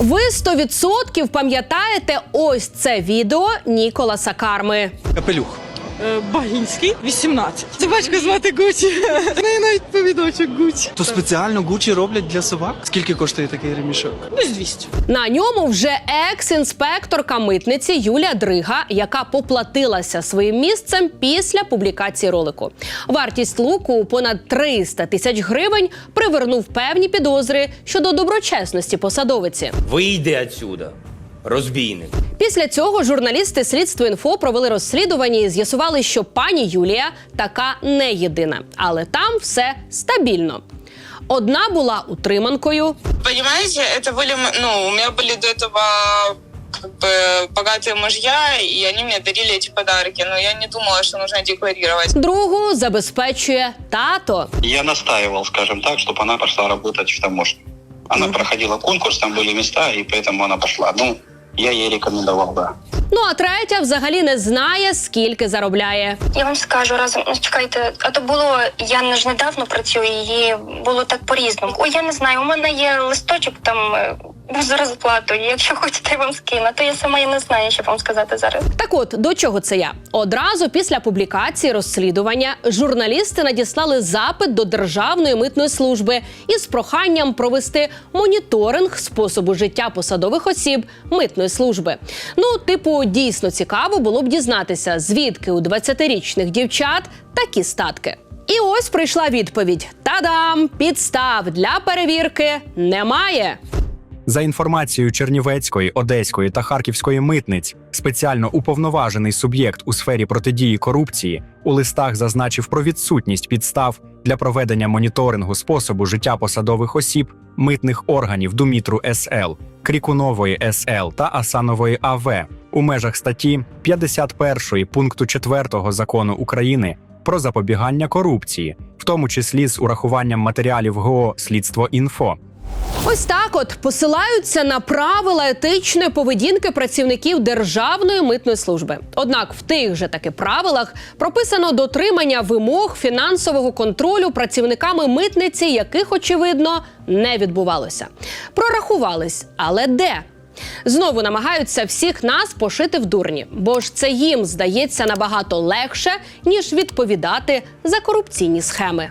Ви 100% пам'ятаєте ось це відео Ніколаса Карми. Капелюх. Е, Багінський, 18. Собачку звати Гучі. В неї навіть повідочок Гучі. То спеціально Гучі роблять для собак? Скільки коштує такий ремішок? Десь 200. На ньому вже екс-інспекторка митниці Юлія Дрига, яка поплатилася своїм місцем після публікації ролику. Вартість луку у понад 300 тисяч гривень привернув певні підозри щодо доброчесності посадовиці. Вийди отсюда, розбійник. Після цього журналісти слідство інфо провели розслідування і з'ясували, що пані Юлія така не єдина, але там все стабільно. Одна була утриманкою, Понимаете, это были, м- ну, у меня были до этого как бы богатые мужья, и они мне дарили эти подарки, но я не думала, что нужно декларировать. другу забезпечує тато. Я настаивал, скажем так, чтобы она пошла работать в таможню. Она проходила конкурс, там были места, и поэтому она пошла. Ну, я її рекомендував да. Ну а третя взагалі не знає, скільки заробляє. Я вам скажу разом. Ну чекайте, а то було я не ж недавно працюю, і було так по-різному. О, я не знаю. У мене є листочок там е, з зарплатою. Якщо хочете, я вам скину. То я сама і не знаю, що вам сказати зараз. Так от до чого це я? Одразу після публікації розслідування журналісти надіслали запит до Державної митної служби із проханням провести моніторинг способу життя посадових осіб митної служби. Ну, типу, дійсно цікаво було б дізнатися, звідки у 20-річних дівчат такі статки. І ось прийшла відповідь: Та-дам! Підстав для перевірки немає. За інформацією Чернівецької, Одеської та Харківської митниць, спеціально уповноважений суб'єкт у сфері протидії корупції у листах зазначив про відсутність підстав для проведення моніторингу способу життя посадових осіб митних органів Думітру СЛ, Крікунової СЛ та Асанової АВ у межах статті 51 пункту 4 закону України про запобігання корупції, в тому числі з урахуванням матеріалів ГО Слідство інфо. Ось так от посилаються на правила етичної поведінки працівників Державної митної служби. Однак в тих же таки правилах прописано дотримання вимог фінансового контролю працівниками митниці, яких очевидно не відбувалося. Прорахувались, але де? Знову намагаються всіх нас пошити в дурні, бо ж це їм здається набагато легше ніж відповідати за корупційні схеми.